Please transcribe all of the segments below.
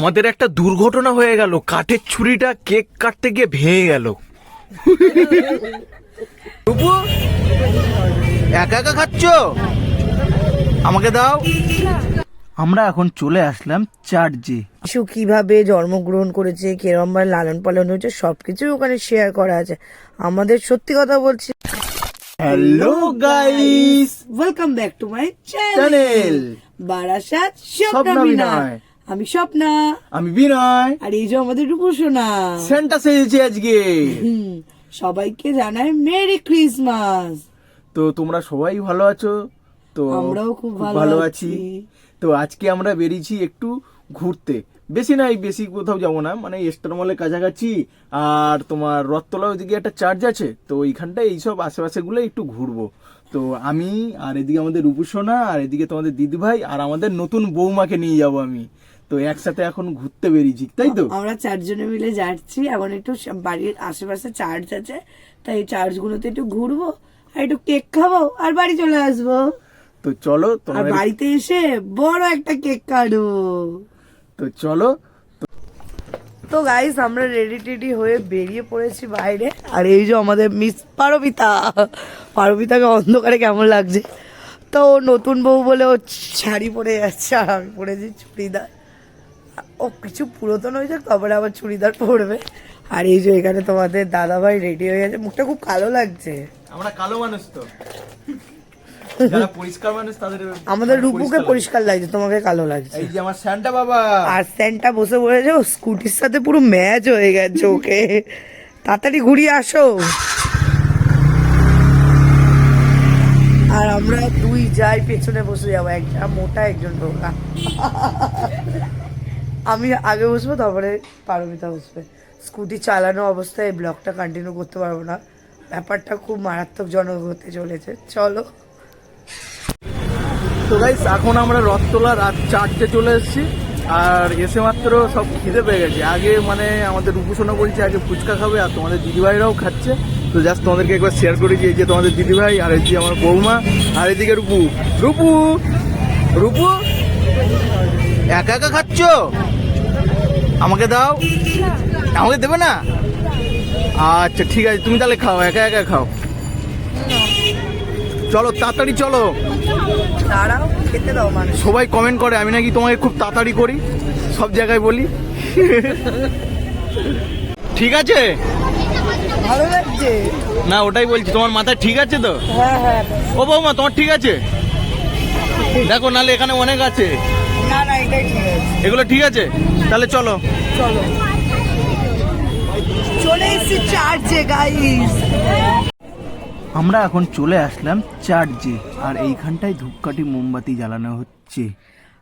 আমাদের একটা দুর্ঘটনা হয়ে গেল। কাঠের ছুরিটা কেক কাটতে গিয়ে ভেঙে গেল। রূপু একা একা খাচ্ছ? আমাকে দাও। আমরা এখন চলে আসলাম চার্চে। শিশু কীভাবে জন্মগ্রহণ করেছে কিরম ভাবে লালন পালন হয়েছে সবকিছু ওখানে শেয়ার করা আছে। আমাদের সত্যি কথা বলছি। Hello guys welcome back to my channel Barasat Binoy. আমি স্বপ্না। আমি বিনয়। আর এই যে আমাদের রূপসোনা। সেন্টা সেজেছি আজকে। সবাইকে জানাই মেরি ক্রিসমাস। তো তোমরা সবাই ভালো আছো? তো আমরাও খুব ভালো আছি। তো আজকে আমরা বেরিয়েছি একটু ঘুরতে। বেশি নাই বেশি কোথাও যাব না। মানে এস্টার মলের কাছাকাছি। আর তোমার রথতলা ওইদিকে একটা চার্জ আছে। তো ওইখানটায় এইসব আশেপাশে গুলো একটু ঘুরবো। তো আমি আর এদিকে আমাদের রূপসোনা আর এদিকে তোমাদের দিদিভাই আর আমাদের নতুন বৌমাকে নিয়ে যাব আমি। তো একসাথে এখন ঘুরতে বেরিয়েছি তাই তো? আমরা চারজনে মিলে যাচ্ছি এখন একটু বাড়ির আশেপাশে চার্চ আছে তাই এই চার্চ গুলোতে একটু ঘুরবো আর একটু কেক খাব আর বাড়ি চলে আসব। তো চলো আর বাড়িতে এসে বড় একটা কেক কাটবো। তো চলো তো গাইস আমরা রেডি টেডি হয়ে বেরিয়ে পড়েছি বাইরে আর এই যে আমাদের মিস পারবিতা পারবিতাকে অন্ধকারে কেমন লাগছে? তো নতুন বউ বলে ও শাড়ি পরে যাচ্ছে আর আমি পরেছি চুড়িদার। ও কিছু পুরাতন হয়ে যাক তারপরে আবার চুড়িদার পরবে। আর এই যে এখানে তোমাদের দাদা ভাই রেডি হয়ে গেছে। মুখটা খুব কালো লাগছে। আমরা কালো মানুষ তো। আমাদের রূপুকে পরিষ্কার লাগছে। তোমাকে কালো লাগছে। এই যে আমার স্যান্টা বাবা। আর স্যান্টা বসে পড়েছে ও স্কুটির সাথে পুরো ম্যাচ হয়ে গেছে ওকে। তাড়াতাড়ি ঘুরিয়ে আসো। আর আমরা দুই যাই পেছনে বসে যাব একটা মোটা একজন রোগা আমি আগে বসবো, তারপরে পারমিতা বসবে। স্কুটি চালানো অবস্থায় এই ব্লগটা কন্টিনিউ করতে পারব না। ব্যাপারটা খুব মারাত্মকজনক হতে চলেছে। চলো। তো গাইস এখন আমরা রথতলা রাত চারটে চলে এসেছি, আর এসে মাত্র সব খিদে পেয়ে গেছে। আগে মানে আমাদের রূপসোনা বলছে, আগে ফুচকা খাবে আর তোমাদের দিদিভাইরাও খাচ্ছে। তো জাস্ট তোমাদেরকে একবার শেয়ার করে এই যে তোমাদের দিদিভাই, আর যে আমার বৌমা, আর এদিকে রূপু। রূপু! রূপু! একা একা খাচ্ছ? আমাকে দাও। আমাকে দেবে না? আচ্ছা ঠিক আছে তুমি তাহলে খাও একা একা খাও। চলো তাড়াতাড়ি চলো। সবাই কমেন্ট করে আমি নাকি তোমাকে খুব তাড়াতাড়ি করি সব জায়গায় বলি। ঠিক আছে? ভালো লাগছে? না ওটাই বলছি তোমার মাথায় ঠিক আছে তো? হ্যাঁ হ্যাঁ। ও বৌমা তোমার ঠিক আছে? দেখো নালে এখানে অনেক আছে। এগুলো ঠিক আছে? তাহলে চলো। চলো। চলে এসেছি চার্চে গাইস আমরা এখন চলে আসলাম চার্চে আর এইখানটায় ধূপকাঠি মোমবাতি জ্বালানো হচ্ছে।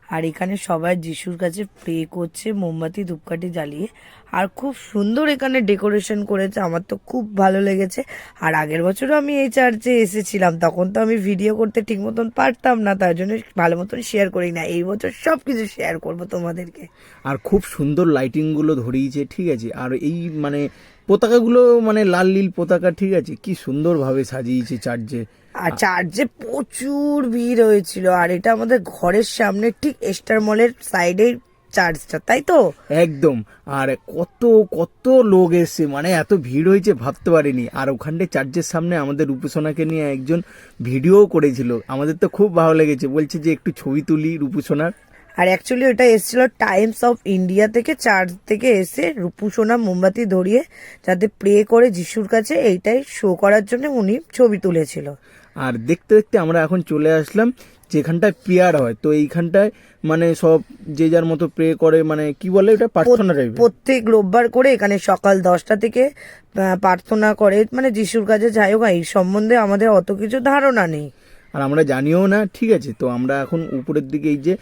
আর এখানে সবাই যিশুর কাছে প্রে করছে, মোমবাতি, ধূপকাঠি জ্বালিয়ে। আর খুব সুন্দর এখানে ডেকোরেশন করেছে, আমার তো খুব ভালো লেগেছে। আর আগের বছরও আমি এই চার্চে এসেছিলাম, তখন তো আমি ভিডিও করতে ঠিক মতন পারতাম না, তার জন্য ভালো মতন শেয়ার করি না। এই বছর সব কিছু শেয়ার করব তোমাদেরকে। আর খুব সুন্দর লাইটিংগুলো ধরিয়েছে, ঠিক আছে? আর এই মানে পতাকাগুলো মানে লাল নীল পতাকা, ঠিক আছে? কি সুন্দরভাবে সাজিয়েছে চার্চে আর চার্চে প্রচুর ভিড় হয়েছিল। আর এটা আমাদের ঘরের সামনে ঠিক এস্টার মলের সাইডে চার্চটা তাই তো? একদম। আর কত কত লোক এসছে মানে এত ভিড় হয়েছে ভাবতে পারিনি। আর ওখানটা চার্চের সামনে আমাদের রূপসোনাকে নিয়ে একজন ভিডিও করেছিল। আমাদের তো খুব ভালো লেগেছে। বলছে যে একটু ছবি তুলি রূপসোনার। আর অ্যাকচুয়ালি ওটা এসেছিল টাইমস অফ ইন্ডিয়া থেকে চার্চ থেকে এসে রূপুসোনা মোমবাতি ধরিয়ে যাতে প্রে করে যিশুর কাছে এইটাই শো করার জন্য উনি ছবি তুলেছিল। আর দেখতে দেখতে আমরা এখন চলে আসলাম যেখানটায় প্রেয়ার হয়। তো এইখানটায় মানে সব যে যার মতো প্রে করে মানে কি বলে এটা প্রার্থনা টাইপের প্রত্যেক রোববার করে এখানে সকাল দশটা থেকে প্রার্থনা করে। মানে যিশুর কাছে যাই হোক এই সম্বন্ধে আমাদের অত কিছু ধারণা নেই। আর আমরা জানিও না ঠিক আছে? তো আমরা এখন উপরের দিকে এই যে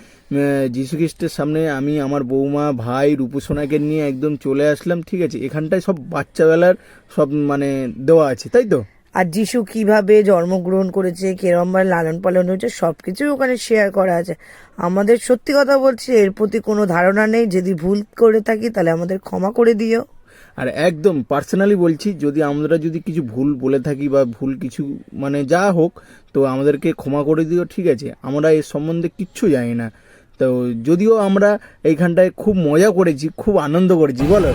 যীশু খ্রিস্টের সামনে আমি আমার বৌমা ভাই রূপসোনাকে নিয়ে একদম চলে আসলাম ঠিক আছে? এখানটায় সব বাচ্চাবেলার সব মানে দেওয়া আছে তাই তো? আর যিশু কীভাবে জন্মগ্রহণ করেছে, কিরম ভাবে লালন পালন হয়েছে সব কিছুই ওখানে শেয়ার করা আছে। আমাদের সত্যি কথা বলছি, এর প্রতি কোনো ধারণা নেই। যদি ভুল করে থাকি, তাহলে আমাদের ক্ষমা করে দিও। আর একদম পার্সোনালি বলছি, যদি আমরা যদি কিছু ভুল বলে থাকি বা ভুল কিছু মানে যা হোক, তো আমাদেরকে ক্ষমা করে দিও, ঠিক আছে? আমরা এর সম্বন্ধে কিচ্ছু জানি না। তো যদিও আমরা এইখানটায় খুব মজা করেছি, খুব আনন্দ করেছি, বলো?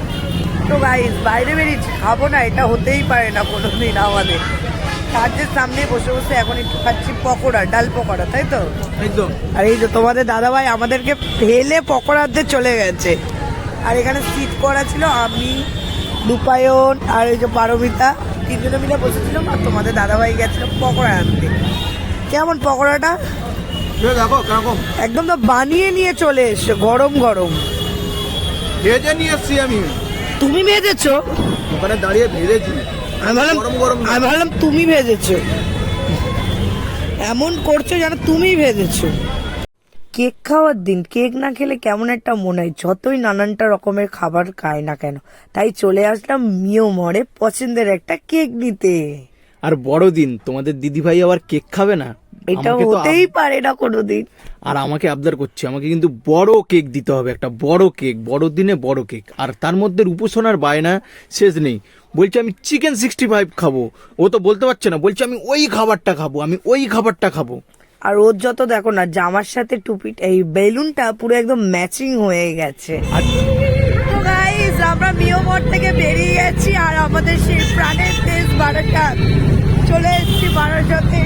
তো গাইস বাইরে বেরিয়েছি খাব না এটা হতেই পারে না কোনোদিন আমাদের। চার্চের সামনে বসে বসে এখন একটু খাচ্ছি পকোড়া ডাল পকোড়া তাই তো? আর এই যে তোমাদের দাদাভাই আমাদেরকে ফেলে পকোড়াতে চলে গেছে। আর এখানে সিট করা ছিল আমি রূপায়ণ আর এই যে পারমিতা তিনজনে মিলে বসেছিলাম আর তোমাদের দাদাভাই গেছিল পকোড়া আনতে। কেমন পকোড়াটা? একদম তো বানিয়ে নিয়ে চলে এসছে গরম গরম। ভেজে নিয়ে এসছি আমি। তুমি ভেজেছো? ওখানে দাঁড়িয়ে ভেজেছি। আমি ভাবলাম আমি ভাবলাম তুমি ভেজেছো। এমন করছ যেন তুমি ভেজেছো। কেক খাওয়ার দিন কেক না খেলে কেমন একটা মনে হয়? যতই নানানটা রকমের খাবার খায় না কেন তাই চলে আসলাম মিও মরে পছন্দের একটা কেক নিতে। আর বড়দিন তোমাদের দিদিভাই আবার কেক খাবে না? এটা হতেই পারে না কোনোদিন। আর আমাকে আবদার করছে আমাকে কিন্তু বড় কেক দিতে হবে একটা বড় কেক বড় দিনে বড় কেক। আর তার মধ্যে রূপসোনার বায়না শেষ নেই। বলছে আমি চিকেন সিক্সটি ফাইভ খাব। ও তো বলতে পারছে না বলছে আমি ওই খাবারটা খাব আমি ওই খাবারটা খাব। আর ওর যত দেখো না জামার সাথে টুপিট এই বেলুনটা পুরো একদম ম্যাচিং হয়ে গেছে। আমরা মিওমোর থেকে বেরিয়ে গেছি আর আমাদের সেই প্রাণের দেশ বারাসাত চলে এসেছি বারাসাতে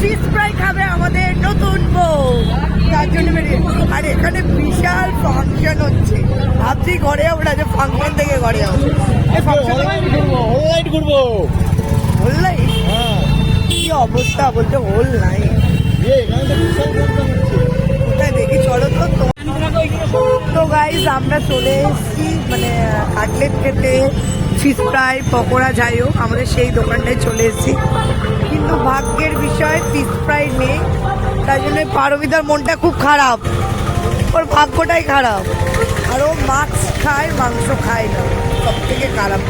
ফিশ ফ্রাই খাবে আমাদের নতুন বউ। তার জন্য বেরিয়ে আর এখানে বিশাল ফাংশন হচ্ছে। ভাবছি ঘরে যাব না যে ফাংশন থেকে ঘরে যাব। ঘুরবো হোল নাই কি অবস্থা বলতে হোল নাই কোথায় দেখি? চলো তো তো- গাইজ আমরা চলে এসেছি মানে কাটলেট খেতে। ফিশ ফ্রাই পকোড়া যাই হোক আমাদের সেই দোকানটায় চলে এসেছি। কিন্তু ভাগ্যের বিষয় ফিস ফ্রাই নেই। তাই জন্য পারবিদার মনটা খুব খারাপ। ওর ভাগ্যটাই খারাপ। আর ও মাছ খায়, মাংস খায় না। সব থেকে খারাপ।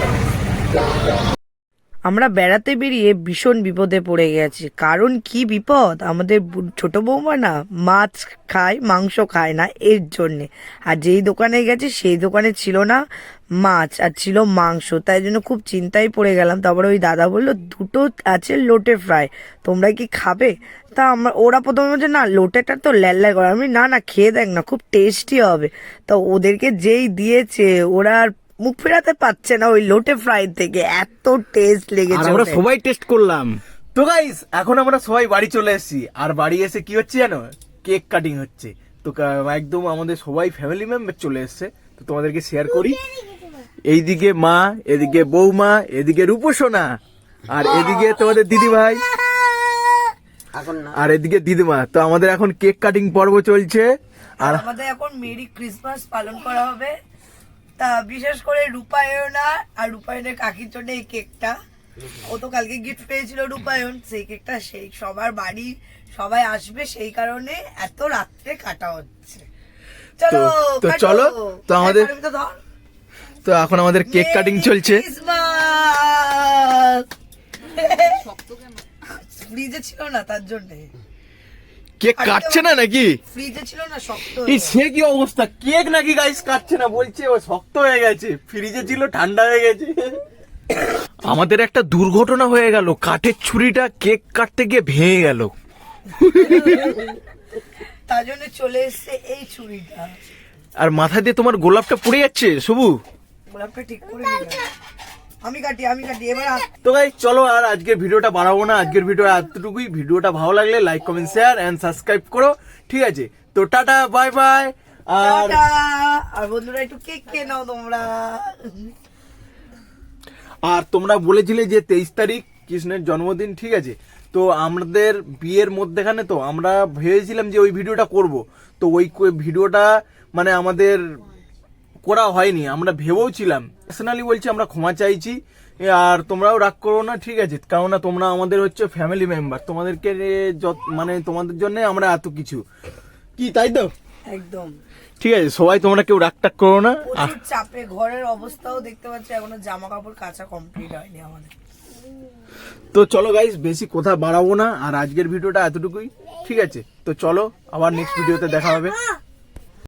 আমরা বেড়াতে বেরিয়ে ভীষণ বিপদে পড়ে গেছি। কারণ কি বিপদ? আমাদের ছোট বৌমা না মাছ খায়, মাংস খায় না এর জন্যে। আর যেই দোকানে গেছে সেই দোকানে ছিল না মাছ, আর ছিল মাংস। তাই জন্য খুব চিন্তায় পড়ে গেলাম। তারপরে ওই দাদা বলল, দুটো আছে লোটে ফ্রাই, তোমরা কি খাবে? তা আমরা ওরা প্রথমে বলছে, না, লোটেটা তো ল্যাল্লাই করে। আমি না না, খেয়ে দেখ না, খুব টেস্টি হবে। তো ওদেরকে যেই দিয়েছে, ওরা আর মুখ ফেরাতে পারছে না ওই লোটে ফ্রাই থেকে এত টেস্ট লেগেছে আমরা সবাই টেস্ট করলাম। তো গাইস এখন আমরা সবাই বাড়ি চলে এসেছি আর বাড়ি এসে কি হচ্ছে জানো? কেক কাটিং হচ্ছে। তো একদম আমাদের সবাই ফ্যামিলি মেম্বার চলে এসেছে তো তোমাদেরকে শেয়ার করি। এইদিকে মা এদিকে বৌমা এদিকে রূপসোনা আর এদিকে তোমাদের দিদি ভাই আর এদিকে দিদিমা। তো আমাদের এখন কেক কাটিং পর্ব চলছে আর আমাদের এখন মেরি ক্রিসমাস পালন করা হবে। তা বিশেষ করে রূপায়ণা আর রূপায়ণের কাকির জন্য এই কেকটা। ও তো কালকে গিফট পেয়েছিল রূপায়ণ সেই কেকটা সেই সবার বাড়ি সবাই আসবে সেই কারণে এত রাত্রে কাটা হচ্ছে। চলো তো- চলো, তো আমাদের-। তো এখন আমাদের কেক কাটিং চলছে। ফ্রিজে ছিল না তার জন্য। কেক কাটছে না নাকি? ফ্রিজে ছিল না শক্ত এই সে কি অবস্থা? কেক নাকি গাইস কাটছে না? বলছে ও শক্ত হয়ে গেছে। ফ্রিজে ছিল ঠান্ডা হয়ে গেছে। আমাদের একটা দুর্ঘটনা হয়ে গেল। কাঠের ছুরিটা কেক কাটতে গিয়ে ভেঙে গেল। তার জন্য চলে এসছে এই ছুরিটা। আর মাথা দিয়ে তোমার গোলাপটা পড়ে যাচ্ছে সবু গোলাপটা ঠিক করে। আমি কাটি আমি কাটি এবার তো গাইস চলো আর আজকের ভিডিওটা বাড়াবো না। আজকের ভিডিও এতটুকুই। ভিডিওটা ভালো লাগলে like comment share and subscribe করো। ঠিক আছে? তো টাটা বাই বাই আর আর বন্ধুরা একটু কেক খেয়ে নাও তোমরা। আর তোমরা বলেছিলে যে তেইশ তারিখ কৃষ্ণের জন্মদিন ঠিক আছে? তো আমাদের বিয়ের মধ্যেখানে তো আমরা ভেবেছিলাম যে ওই ভিডিওটা করব। তো ওই ভিডিওটা মানে আমাদের করা হয়নি আমরা ভেবেও ছিলাম। পার্সোনালি বলছি আমরা ক্ষমা চাইছি আর তোমরাও রাগ করো না ঠিক আছে? কারণ না তোমরা আমাদের হচ্ছে ফ্যামিলি মেম্বার তোমাদেরকে মানে তোমাদের জন্য আমরা এত কিছু। কি তাই তো? একদম। ঠিক আছে সবাই তোমরা কেউ রাগ টাগ করো না। চাপে ঘরের অবস্থাও দেখতে পাচ্ছি এখনও জামা কাপড় কাঁচা কমপ্লিট হয়নি আমাদের। তো চলো গাইস বেশি কথা বাড়াবো না আর আজকের ভিডিওটা এতটুকুই ঠিক আছে? তো চলো আবার নেক্সট ভিডিওতে দেখা হবে।